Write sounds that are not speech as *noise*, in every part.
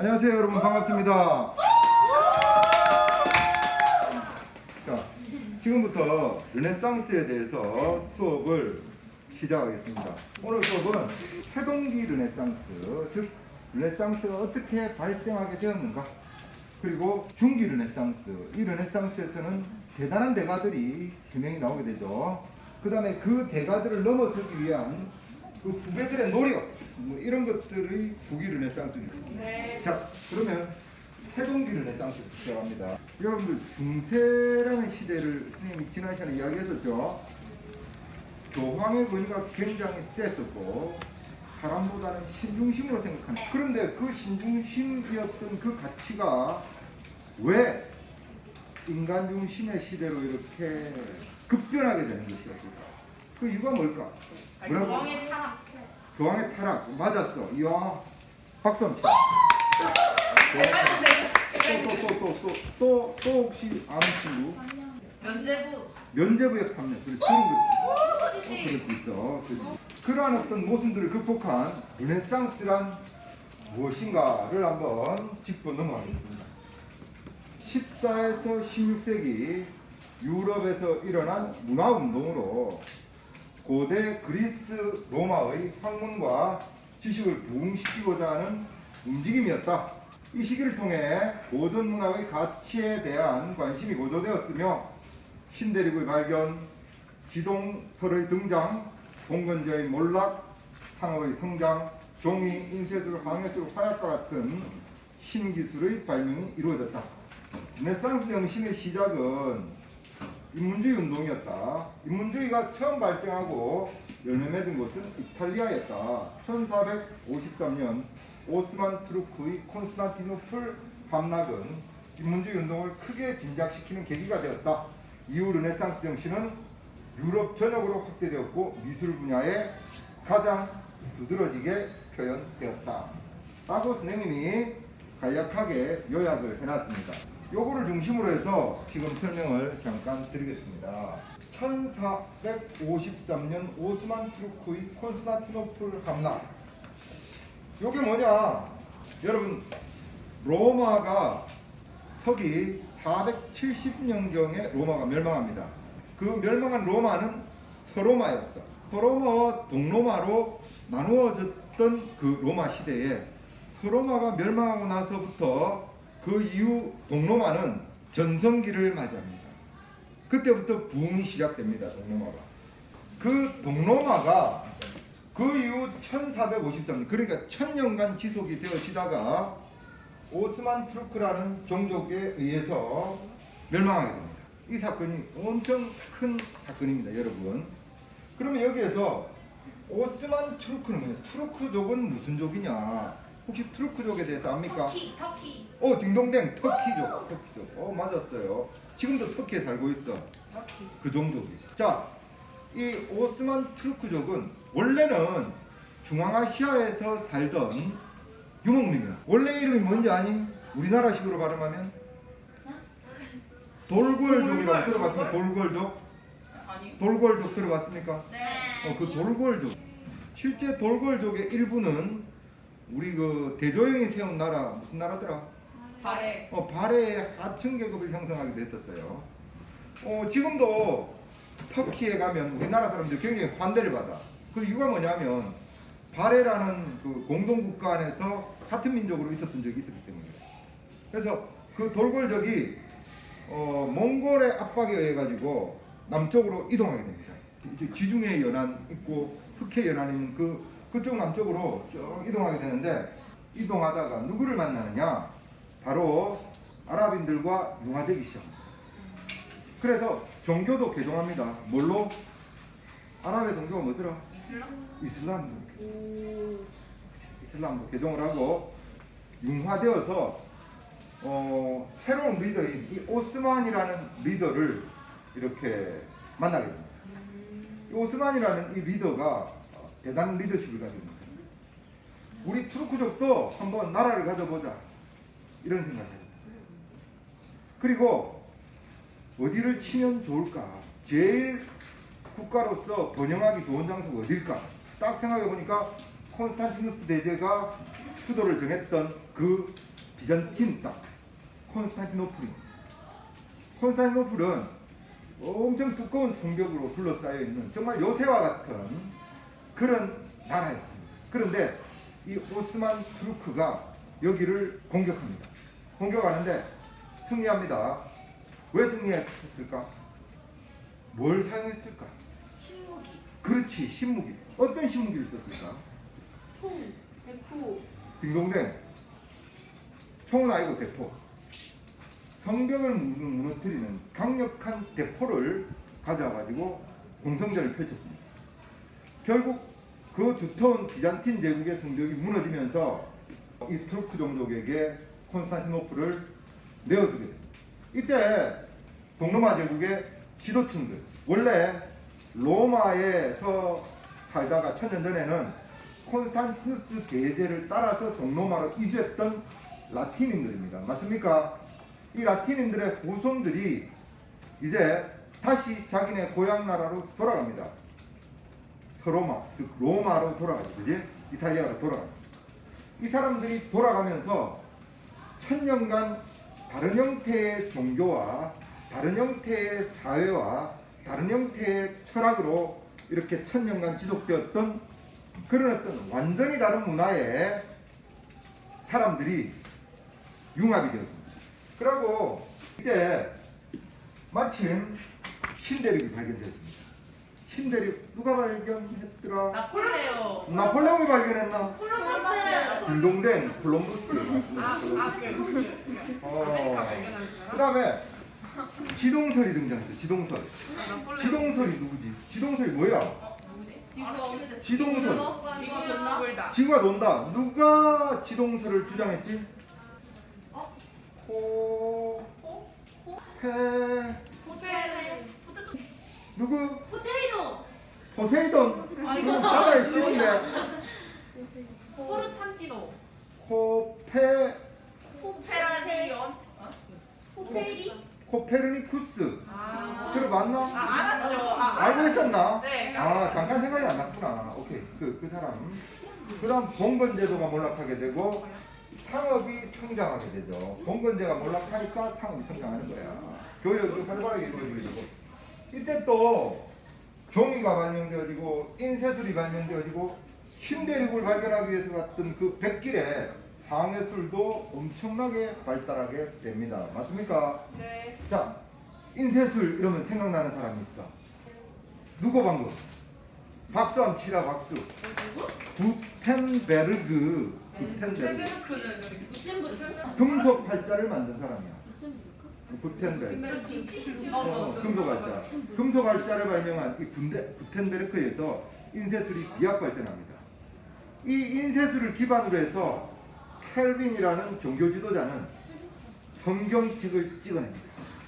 안녕하세요 여러분 반갑습니다. 자, 지금부터 르네상스에 대해서 수업을 시작하겠습니다. 오늘 수업은 해동기 르네상스, 즉 르네상스가 어떻게 발생하게 되었는가, 그리고 중기 르네상스, 이 르네상스에서는 대단한 대가들이 세 명이 나오게 되죠. 그 다음에 그 대가들을 넘어서기 위한 그 후배들의 노력, 뭐 이런 것들의 후기 르네상스입니다. 네. 자, 그러면 세동기 르네상스 시작합니다. 여러분들 중세라는 시대를 선생님이 지난 시간에 이야기했었죠. 교황의 권위가 굉장히 셌었고 사람보다는 신중심으로 생각하는. 그런데 그 신중심이었던 그 가치가 왜 인간 중심의 시대로 이렇게 급변하게 되는 것이었을까? 그 이유가 뭘까? 뭐라고? 공항의 타락. 교황의 타락 맞았어. 이야 박수 한번 쳐. 또또또또또또 또 혹시 아는 친구? 면제부. 면제부의 판매. 그래 그런 거. 어, 그럴 수 있어. 그렇지. 그러한 어떤 모순들을 극복한 르네상스란 무엇인가를 한번 짚고 넘어가겠습니다. 14에서 16세기 유럽에서 일어난 문화운동으로 고대 그리스 로마의 학문과 지식을 부흥시키고자 하는 움직임이었다. 이 시기를 통해 모든 문화의 가치에 대한 관심이 고조되었으며 신대륙의 발견, 지동설의 등장, 봉건제의 몰락, 상어의 성장, 종이, 인쇄술, 항해술, 화약과 같은 신기술의 발명이 이루어졌다. 르네상스 정신의 시작은 인문주의 운동이었다. 인문주의가 처음 발생하고 열매 맺은 곳은 이탈리아였다. 1453년 오스만 트루크의 콘스탄티노플 함락은 인문주의 운동을 크게 진작시키는 계기가 되었다. 이후 르네상스 정신은 유럽 전역으로 확대되었고 미술 분야에 가장 두드러지게 표현되었다. 라고 선생님이 간략하게 요약을 해놨습니다. 요거를 중심으로 해서 지금 설명을 잠깐 드리겠습니다. 1453년 오스만 투르크의 콘스탄티노플 함락. 요게 뭐냐? 여러분 로마가 서기 470년경에 로마가 멸망합니다. 그 멸망한 로마는 서로마였어. 서로마와 동로마로 나누어졌던 그 로마 시대에 서로마가 멸망하고 나서부터 그 이후 동로마는 전성기를 맞이합니다. 그때부터 부흥이 시작됩니다. 동로마가. 그 동로마가 그 이후 1453년 그러니까 천년간 지속이 되어지다가 오스만 투르크라는 종족에 의해서 멸망하게 됩니다. 이 사건이 엄청 큰 사건입니다, 여러분. 그러면 여기에서 오스만 투르크는 뭐냐? 투르크족은 무슨 족이냐? 혹시 투르크족에 대해서 압니까? 터키. 터키. 어, 딩동댕 터키족, 터키족. 어, 맞았어요. 지금도 터키에 살고 있어. 터키. 그 종족이. 자, 이 오스만 투르크족은 원래는 중앙아시아에서 살던 유목민이었어. 원래 이름이 뭔지 아니? 우리나라식으로 발음하면 돌궐족이라고 들어봤습니까? 돌궐족? 아니. 돌궐족 들어봤습니까? 네. 어, 그 돌궐족. 실제 돌궐족의 일부는 우리 그 대조영이 세운 나라 무슨 나라더라? 발에. 어, 발해의 하층 계급을 형성하게 됐었어요. 어, 지금도 터키에 가면 우리나라 사람들이 굉장히 환대를 받아. 그 이유가 뭐냐면 발해라는 그 공동 국가 안에서 같은 민족으로 있었던 적이 있었기 때문이에요. 그래서 그 돌궐족이 어, 몽골의 압박에 의해 가지고 남쪽으로 이동하게 됩니다. 이제 지중해 연안 있고 흑해 연안 있는 그 그쪽 남쪽으로 쭉 이동하게 되는데 이동하다가 누구를 만나느냐? 바로 아랍인들과 융화되기 시작합니다. 그래서 종교도 개종합니다. 뭘로? 아랍의 종교가 뭐더라? 이슬람? 이슬람. 오. 이슬람도 개종을 하고 융화되어서 어, 새로운 리더인 이 오스만이라는 리더를 이렇게 만나게 됩니다. 이 오스만이라는 이 리더가 어, 대단한 리더십을 가지고 있습니다. 우리 투르크족도 한번 나라를 가져보자 이런 생각을. 그리고 어디를 치면 좋을까? 제일 국가로서 번영하기 좋은 장소가 어딜까? 딱 생각해 보니까 콘스탄티누스 대제가 수도를 정했던 그 비잔틴 땅, 콘스탄티노플입니다. 콘스탄티노플은 엄청 두꺼운 성벽으로 둘러싸여 있는 정말 요새와 같은 그런 나라였습니다. 그런데 이 오스만 투르크가 여기를 공격합니다. 공격하는데 승리합니다. 왜 승리했을까? 뭘 사용했을까? 신무기. 그렇지, 신무기. 어떤 신무기를 썼을까? 통. 대포. 딩동댕. 총은 아니고 대포. 성벽을 무- 무너뜨리는 강력한 대포를 가져와가지고 공성전을 펼쳤습니다. 결국 그 두터운 비잔틴 제국의 성벽이 무너지면서 이 투르크 종족에게 콘스탄티노플을 내어주게 됩니다. 이때 동로마 제국의 지도층들 원래 로마에서 살다가 천년 전에는 콘스탄티누스 대제를 따라서 동로마로 이주했던 라틴인들입니다. 맞습니까? 이 라틴인들의 후손들이 이제 다시 자기네 고향 나라로 돌아갑니다. 서로마, 즉 로마로 돌아가죠. 그지? 이탈리아로 돌아가죠. 이 사람들이 돌아가면서 천년간 다른 형태의 종교와 다른 형태의 사회와 다른 형태의 철학으로 이렇게 천년간 지속되었던 그런 어떤 완전히 다른 문화의 사람들이 융합이 되었습니다. 그리고 이때 마침 신대륙이 발견되었습니다. 신대륙 누가 발견했더라? 나폴레오. 나폴레옹이 발견했나? 콜럼버스. 딩동댕 콜럼버스 아. 아, 그, 그. 어. 아메리카 발견한 그 사람? 다음에 지동설이 등장했어요. 지동설. 나폴레오. 지동설이 누구지? 지동설이 뭐야? 누구지? 지구. 지동설. 지구는 누굴다. 지구가 돈다. 누가 지동설을 주장했지? 어? 코, 호? 페, 호텔. 포테토. 누구? 포테이토. 포세이돈. 아, 이거 바다의 신인데. 포르탄티노. 코, 페, 페라리온. 포페리. 코페르니쿠스. 아. 들어봤나? 아, 알았죠. 아, 알고 있었나? 네. 아, 잠깐 생각이 안 났구나. 오케이. 그, 그 사람. 그 다음 봉건제도가 몰락하게 되고, 상업이 성장하게 되죠. 봉건제가 몰락하니까 상업이 성장하는 거야. 교역이 활발하게 이루어지게 되고. 이때 또 종이가 발명되어지고, 인쇄술이 발명되어지고, 신대륙을 발견하기 위해서 갔던 그 백길에 항해술도 엄청나게 발달하게 됩니다. 맞습니까? 네. 자, 인쇄술 이러면 생각나는 사람이 있어. 누구 방금? 박수 한번 치라 박수. 누구? 구텐베르그. 구텐베르그. 세베르크는 여기. 루셈부르크. 금속 팔자를 만든 사람이야. 루셈부르크. 어, 금속 팔자. 금속 팔자를 발명한 이 군대, 구텐베르크에서 인쇄술이 비약 발전합니다. 이 인쇄술을 기반으로 해서 켈빈이라는 종교 지도자는 성경책을 찍어냅니다.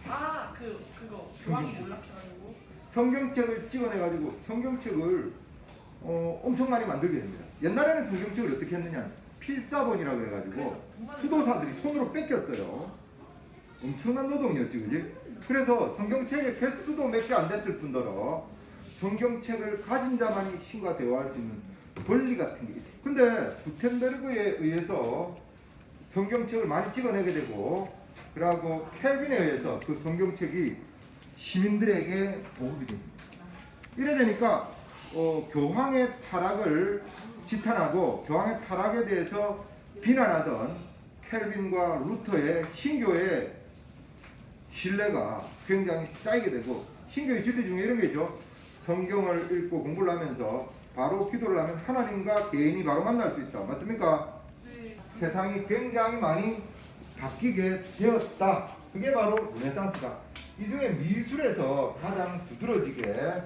아, 그 그거 중앙이 몰락해가지고. 성경책을 찍어내가지고 성경책을 어, 엄청 많이 만들게 됩니다. 옛날에는 성경책을 어떻게 했느냐? 필사본이라고 해가지고 수도사들이 손으로 뺏겼어요. 엄청난 노동이었지, 그지? 그래서 성경책의 개수도 몇 개 안 됐을 뿐더러 성경책을 가진 자만이 신과 대화할 수 있는 권리 같은 게 있어요. 근데 구텐베르그에 의해서 성경책을 많이 찍어내게 되고 그러고 켈빈에 의해서 그 성경책이 시민들에게 보급이 됩니다. 이래 되니까 어, 교황의 타락을 지탄하고 교황의 타락에 대해서 비난하던 켈빈과 루터의 신교의 신뢰가 굉장히 쌓이게 되고 신교의 진리 중에 이런 게 있죠. 성경을 읽고 공부를 하면서 바로 기도를 하면 하나님과 개인이 바로 만날 수 있다. 맞습니까? 네. 세상이 굉장히 많이 바뀌게 되었다. 그게 바로 르네상스다. 이 중에 미술에서 가장 두드러지게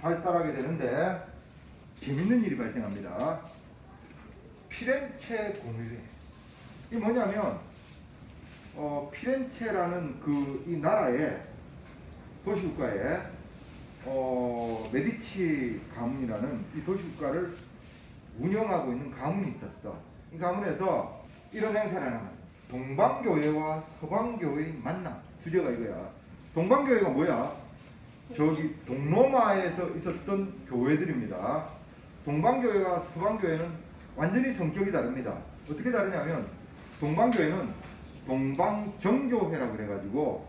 발달하게 되는데 재밌는 일이 발생합니다. 피렌체 공유회. 이 뭐냐면 어, 피렌체라는 그 이 나라의 도시국가에 어, 메디치 가문이라는 이 도시국가를 운영하고 있는 가문이 있었어. 이 가문에서 이런 행사를 하는. 동방교회와 서방교회의 만남. 주제가 이거야. 동방교회가 뭐야? 저기 동로마에서 있었던 교회들입니다. 동방교회와 서방교회는 완전히 성격이 다릅니다. 어떻게 다르냐면 동방교회는 동방 정교회라 그래가지고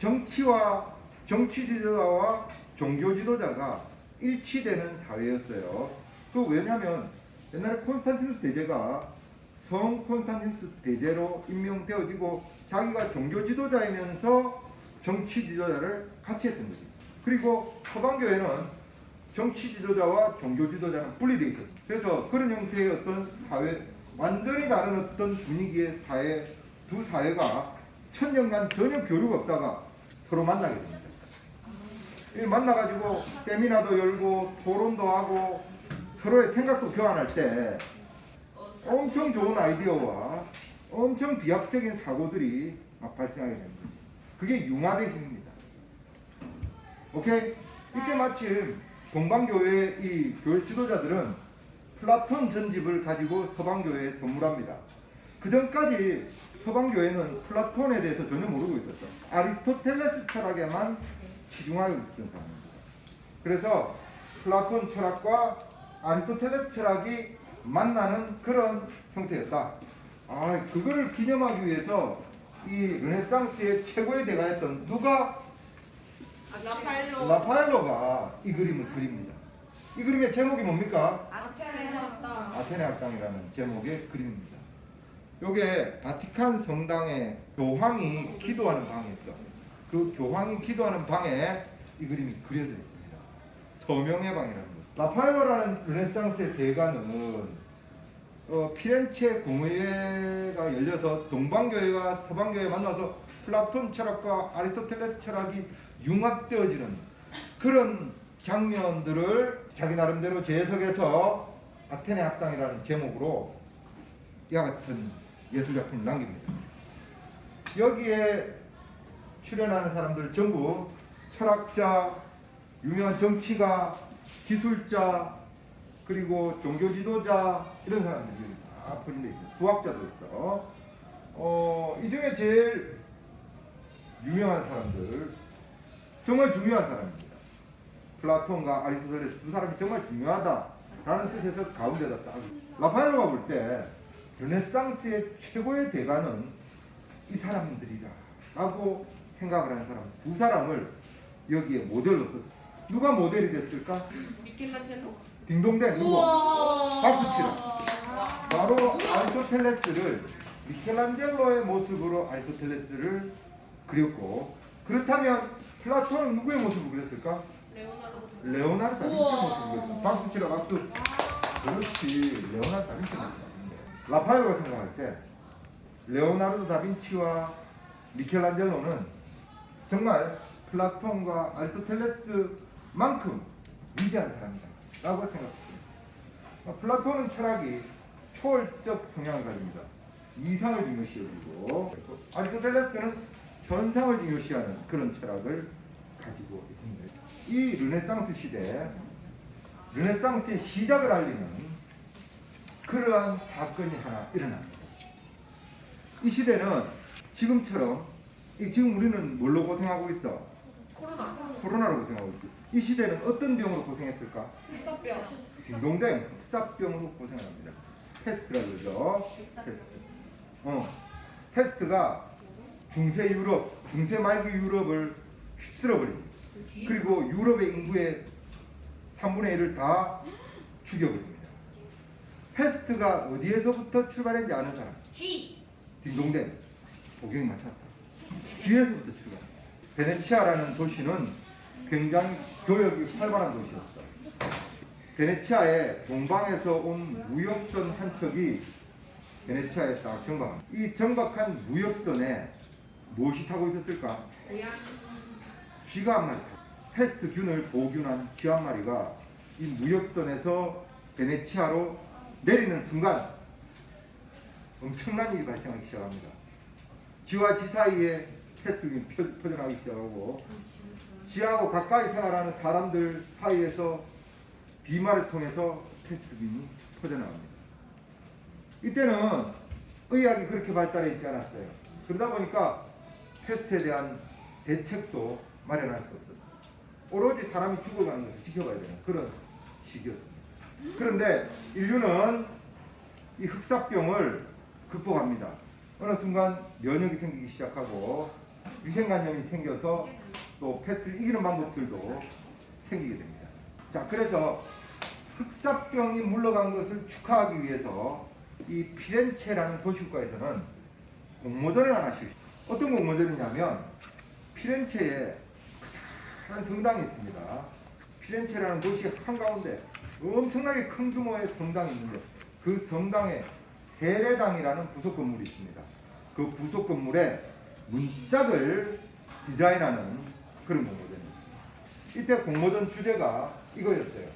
정치와 정치 지도자와 종교 지도자가 일치되는 사회였어요. 그 왜냐하면 옛날에 콘스탄티누스 대제가 성 콘스탄티누스 대제로 임명되어지고 자기가 종교 지도자이면서 정치 지도자를 같이 했던 거지. 그리고 서방교회는 정치 지도자와 종교 지도자는 분리되어 있었어요. 그래서 그런 형태의 어떤 사회, 완전히 다른 어떤 분위기의 사회, 두 사회가 천년간 전혀 교류가 없다가 서로 만나게 됩니다. 이 만나가지고 세미나도 열고 토론도 하고 서로의 생각도 교환할 때 엄청 좋은 아이디어와 엄청 비약적인 사고들이 막 발생하게 됩니다. 그게 융합의 힘입니다. 오케이? 이때 마침 동방교회의 이 교회 지도자들은 플라톤 전집을 가지고 서방교회에 선물합니다. 그 전까지 서방 교회는 플라톤에 대해서 전혀 모르고 있었어. 아리스토텔레스 철학에만 치중하고 있었던 사람입니다. 그래서 플라톤 철학과 아리스토텔레스 철학이 만나는 그런 형태였다. 아, 그거를 기념하기 위해서 이 르네상스의 최고의 대가였던 누가 라파엘로. 라파엘로가 이 그림을 그립니다. 이 그림의 제목이 뭡니까? 아테네 학당. 아테네 학당이라는 제목의 그림입니다. 요게 바티칸 성당에 교황이 기도하는 방이 있어. 그 교황이 기도하는 방에 이 그림이 그려져 있습니다. 서명의 방이라는 거. 라파엘로라는 르네상스의 대가는 어, 피렌체 공의회가 열려서 동방교회와 서방교회 만나서 플라톤 철학과 아리스토텔레스 철학이 융합되어지는 그런 장면들을 자기 나름대로 재해석해서 아테네 학당이라는 제목으로 이와 같은 예술작품을 남깁니다. 여기에 출연하는 사람들 전부 철학자, 유명한 정치가, 기술자, 그리고 종교 지도자 이런 사람들이 다 포진돼 있어요. 수학자도 있어. 어, 이 중에 제일 유명한 사람들, 정말 중요한 사람입니다. 플라톤과 아리스토텔레스 두 사람이 정말 중요하다라는 뜻에서 가운데다 딱. 라파엘로가 볼 때 르네상스의 최고의 대가는 이 사람들이라라고 생각을 하는 사람 두 사람을 여기에 모델로 썼어요. 누가 모델이 됐을까? 미켈란젤로? 딩동댕 누구? 우와. 박수 치라. 바로 아리스토텔레스를 미켈란젤로의 모습으로 아리스토텔레스를 그렸고 그렇다면 플라톤은 누구의 모습을 그렸을까? 레오나르도. 우와. 모습을 그렸어. 박수 치라 박수. 그렇지 레오나르도 다빈치 모습. 라파엘로가 생각할 때 레오나르도 다빈치와 미켈란젤로는 정말 플라톤과 아리스토텔레스만큼 위대한 사람이다 라고 생각했습니다. 어, 플라톤은 철학이 초월적 성향을 가집니다. 이상을 중요시하고 아리스토텔레스는 현상을 중요시하는 그런 철학을 가지고 있습니다. 이 르네상스 시대, 르네상스의 시작을 알리는 그러한 사건이 하나 일어납니다. 이 시대는 지금처럼 이 지금 우리는 뭘로 고생하고 있어? 코로나. 코로나로 고생하고 있어. 이 시대는 어떤 병으로 고생했을까? 흑사병. 딩동댕 흑사병으로 고생을 합니다. 패스트라 그러죠. 패스트. 어, 패스트가 중세 유럽, 중세 말기 유럽을 휩쓸어 버립니다. 그리고 유럽의 인구의 3분의 1을 다 죽여버립니다. 패스트가 어디에서부터 출발했는지 아는 사람? G. 딩동댕 보경이 맞췄다. 뒤에서부터 출발. 베네치아라는 도시는 굉장히 교역이 활발한 도시였어. 베네치아에 동방에서 온 무역선 한 척이 베네치아에 딱 정박합니다. 이 정박한 무역선에 무엇이 타고 있었을까? 쥐가 한 마리 패스트 균을 보균한 쥐 한 마리가 이 무역선에서 베네치아로 내리는 순간 엄청난 일이 발생하기 시작합니다. 쥐와 쥐 사이에 패스균이 펴- 퍼져나가기 시작하고 쥐하고 가까이 생활하는 사람들 사이에서 비말을 통해서 패스균이 퍼져나갑니다. 이때는 의학이 그렇게 발달해 있지 않았어요. 그러다 보니까 패스트에 대한 대책도 마련할 수 없었어요. 오로지 사람이 죽어가는 것을 지켜봐야 되는 그런 시기였습니다. 그런데 인류는 이 흑사병을 극복합니다. 어느 순간 면역이 생기기 시작하고 위생관념이 생겨서 또 패스트를 이기는 방법들도 생기게 됩니다. 자, 그래서 흑사병이 물러간 것을 축하하기 위해서 이 피렌체라는 도시국가에서는 공모전을 하나 실시. 어떤 공모전이냐면 피렌체에 큰 성당이 있습니다. 피렌체라는 도시 한가운데 엄청나게 큰 규모의 성당이 있는데 그 성당에 세례당이라는 부속 건물이 있습니다. 그 부속 건물에 문짝을 디자인하는 그런 공모전입니다. 이때 공모전 주제가 이거였어요.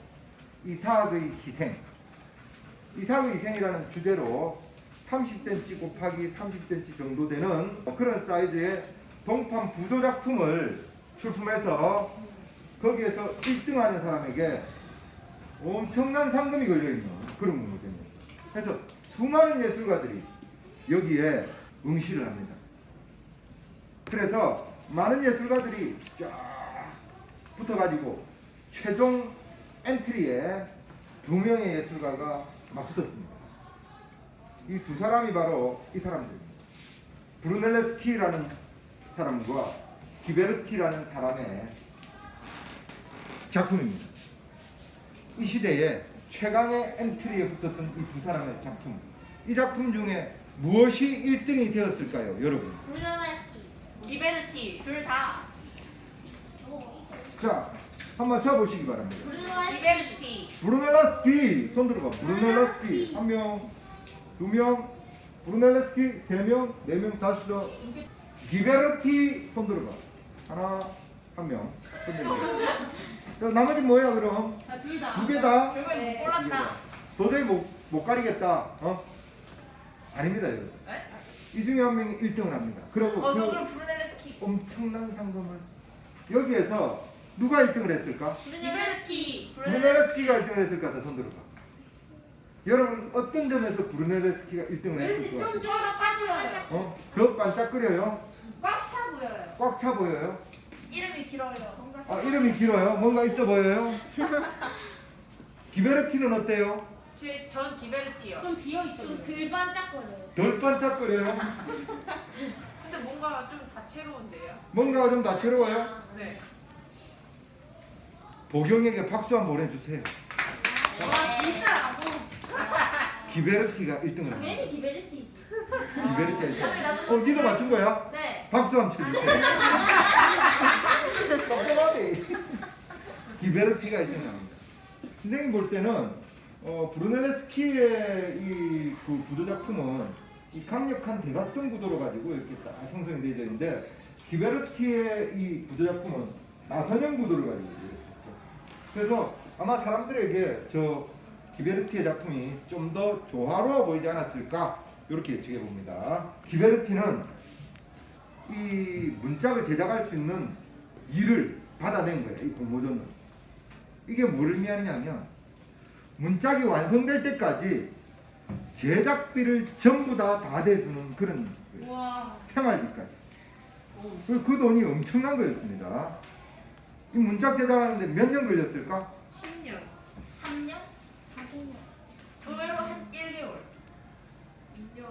이삭의 희생. 이삭의 희생이라는 주제로 30cm 곱하기 30cm 정도 되는 그런 사이즈의 동판 부도 작품을 출품해서 거기에서 1등하는 사람에게 엄청난 상금이 걸려있는 그런 공모전이에요. 그래서 수많은 예술가들이 여기에 응시를 합니다. 그래서 많은 예술가들이 쫙 붙어가지고 최종 엔트리에 두 명의 예술가가 막 붙었습니다. 이 두 사람이 바로 이 사람들입니다. 브루넬레스키라는 사람과 기베르티라는 사람의 작품입니다. 이 시대에 최강의 엔트리에 붙었던 이 두 사람의 작품. 이 작품 중에 무엇이 1등이 되었을까요, 여러분? 브루노레스키. 기베르티 둘 다. 자, 한번 쳐보시기 바랍니다. 기베르티. 브루넬라스키 손 들어봐. 브루넬라스키 한 명, 두 명, 브루넬라스키 세 명, 네 명, 다섯, 기베르티 손 들어봐. 하나, 한 명. 손 들어봐. *laughs* 자, 나머지 뭐야 그럼? 둘 다. 두 개 다? 결국엔 네. 못 골랐다. 도저히 못, 못 가리겠다. 어? 아닙니다, 여러분. 네? 이 중에 한 명이 1등을 합니다. 그리고 어, 저 그 그럼 브루넬레스키. 엄청난 상금을 여기에서 누가 1등을 했을까? 브루노레스키. 브루넬레스키가 1등을 했을 것 같아 손 들어봐 여러분 어떤 점에서 브루넬레스키가 1등을 했을 것 같아? 좀좀더 보여요. 어? 더 반짝거려요? 꽉 차 보여요. 꽉 차 보여요? 이름이 길어요. 아 이름이 길어요? 뭔가 있어 보여요? *laughs* 기베르티는 어때요? 제- 전 기베르티요. 좀 비어 있어. 좀덜 반짝거려요. 덜 반짝거려요? *laughs* 근데 뭔가 좀 다채로운데요. 뭔가 좀 다채로워요? 네. 보경에게 박수 한번 보내주세요 와 진짜 라고. 기베르티가 1등을 합니다 괜히 기베르티. 기베 르티가 1등 어 니도 맞춘 거야? 네. 박수 한번 쳐주세요 깜깜하네 기베르티가 1등 합니다 선생님 볼 때는 어, 브루넬레스키의 이그 구도 작품은 이 강력한 대각선 구도로 가지고 이렇게 딱 형성이 되어 있는데 기베르티의 이 구도 작품은 나선형 구도를 가지고 이렇게 있죠. 그래서 아마 사람들에게 저 기베르티의 작품이 좀 더 조화로워 보이지 않았을까 이렇게 예측해 봅니다. 기베르티는 이 문짝을 제작할 수 있는 일을 받아낸 거예요. 이 공모전은. 이게 뭐를 의미하냐면 문짝이 완성될 때까지 제작비를 전부 다 다 대주는 그런 거예요. 와. 생활비까지. 그, 그 돈이 엄청난 거였습니다. 이 문짝 제작하는데 몇 년 걸렸을까? 10년. 3년? 40년. 의외로 한 1개월. 2년.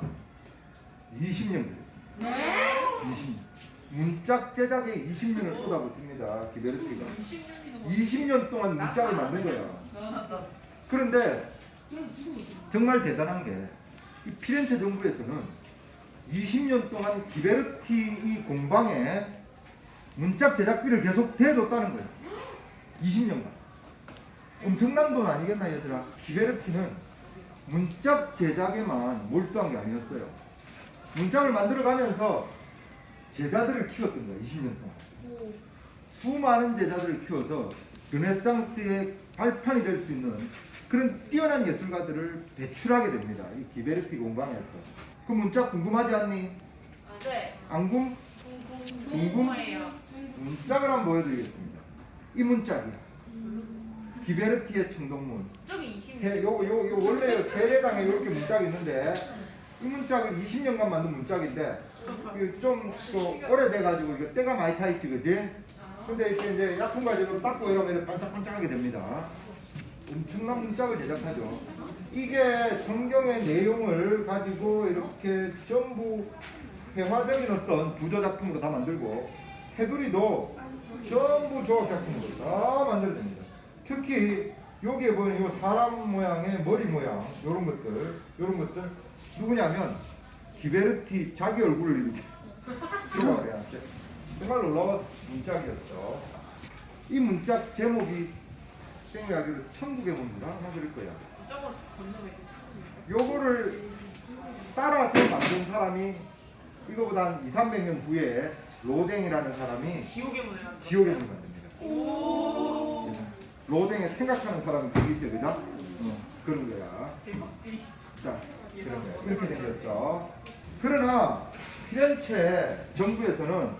20년 걸렸습니다. 네? 20년. 문짝 제작에 20년을 쏟아붓습니다. 기베르티가. 10년이 20년 동안 문짝을 만든 거야. 그런데 정말 대단한 게 이 피렌체 정부에서는 20년 동안 기베르티 이 공방에 문짝 제작비를 계속 대줬다는 거예요. 20년간. 엄청난 돈 아니겠나 얘들아. 기베르티는 문짝 제작에만 몰두한 게 아니었어요. 문짝을 만들어가면서 제자들을 키웠던 거예요. 20년 동안. 수많은 제자들을 키워서 르네상스의 발판이 될 수 있는 그런 뛰어난 예술가들을 배출하게 됩니다. 이 기베르티 공방에서. 그 문짝 궁금하지 않니? 네. 안 궁? 궁금? 궁금해요. 문짝을 한번 보여드리겠습니다. 이 문짝이야. 기베르티의 청동문. 저기 20년. 세, 요, 요, 요 원래 세례당에 이렇게 문짝이 있는데 이 문짝을 20년간 만든 문짝인데 좀또 오래돼가지고 이거 때가 많이 타 있지, 그지? 근데 이렇게 이제 약품 가지고 닦고 이러면 반짝반짝하게 됩니다. 엄청난 문짝을 제작하죠. 이 이게 성경의 내용을 가지고 이렇게 전부 회화적인 어떤 부조 작품으로 다 만들고 테두리도 전부 조각 작품으로 다 만들어냅니다. 특히 여기에 보이는 이 사람 모양의 머리 모양 이런 것들 이런 것들 누구냐면 기베르티 자기 얼굴을 이렇게 조각해야 정말 놀라운 문짝이었죠. 이 문짝 제목이 생각하기로 천국의 아마 그럴 거야. 저거 건너면 요거를 따라서 만든 사람이 이거보다 한 2, 300년 후에 로댕이라는 사람이 지옥의 문을 만들어. 지옥의 문을 만듭니다. 오. 로댕에 생각하는 사람이 있죠, 그죠? 어, 그런 거야. 자, 그런 거야. 이렇게 생겼어. 그러나 피렌체 정부에서는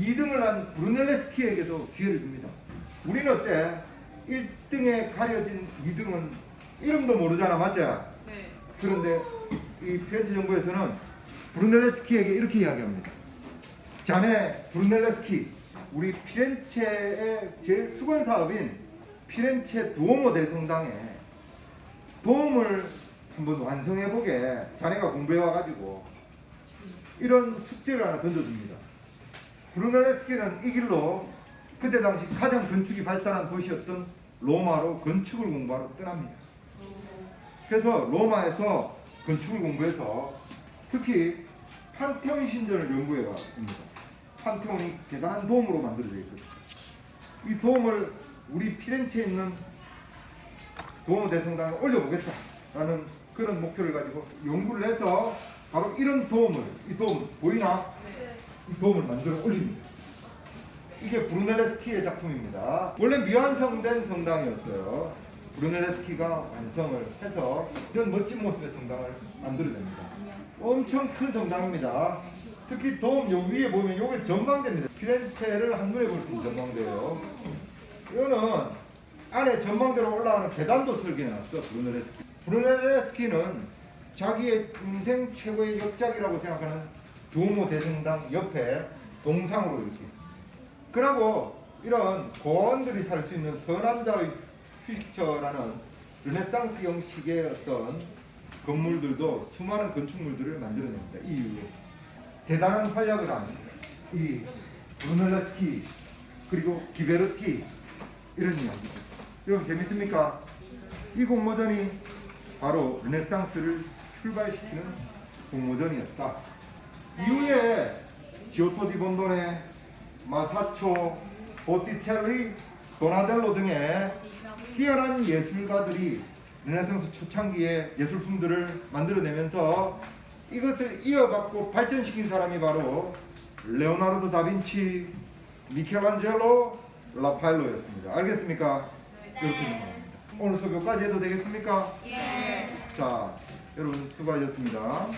2등을 한 브루넬레스키에게도 기회를 줍니다. 우리는 어때? 1등에 가려진 2등은 이름도 모르잖아, 맞지? 네. 그런데 이 피렌체 정부에서는 브루넬레스키에게 이렇게 이야기합니다. 자네 브루넬레스키, 우리 피렌체의 제일 수건 사업인 피렌체 두오모 대성당에 도움을 한번 완성해 보게 자네가 공부해 와가지고 이런 숙제를 하나 던져줍니다. 브루넬레스키는 이 길로 그때 당시 가장 건축이 발달한 도시였던 로마로 건축을 공부하러 떠납니다. 그래서 로마에서 건축을 공부해서 특히 판테온 신전을 연구해 갑니다. 판테온이 대단한 도움으로 만들어져 있거든요. 이 도움을 우리 피렌체에 있는 도움 대성당에 올려보겠다라는 그런 목표를 가지고 연구를 해서 바로 이런 도움을 이 도움 보이나? 네. 이 도움을 만들어 올립니다. 이게 브루넬레스키의 작품입니다. 원래 미완성된 성당이었어요. 브루넬레스키가 완성을 해서 이런 멋진 모습의 성당을 만들어냅니다. 엄청 큰 성당입니다. 특히 도움 요 위에 보면 요게 전망대입니다. 피렌체를 한눈에 볼 수 있는 전망대예요. 이거는 안에 전망대로 올라가는 계단도 설계해놨어 브루넬레스키. 브루넬레스키는 자기의 인생 최고의 역작이라고 생각하는 두오모 대성당 옆에 동상으로 이렇게 있습니다. 그리고 이런 고원들이 살 수 있는 서남자의 휴식처라는 르네상스 형식의 어떤 건물들도 수많은 건축물들을 만들어냅니다. 이 이유로 대단한 활약을 한 이 브루넬레스키 그리고 기베르티 이런 이야기죠. 여러분 재밌습니까? 이 공모전이 바로 르네상스를 출발시키는 공모전이었다. 이후에 지오토 디 본도네, 마사초, 보티첼리, 도나델로 등의 뛰어난 예술가들이 르네상스 초창기에 예술품들을 만들어내면서 이것을 이어받고 발전시킨 사람이 바로 레오나르도 다빈치, 미켈란젤로, 라파엘로였습니다. 알겠습니까? 이렇게 넘어갑니다. 오늘 수업 여기까지 해도 되겠습니까? 예. 자, 여러분 수고하셨습니다.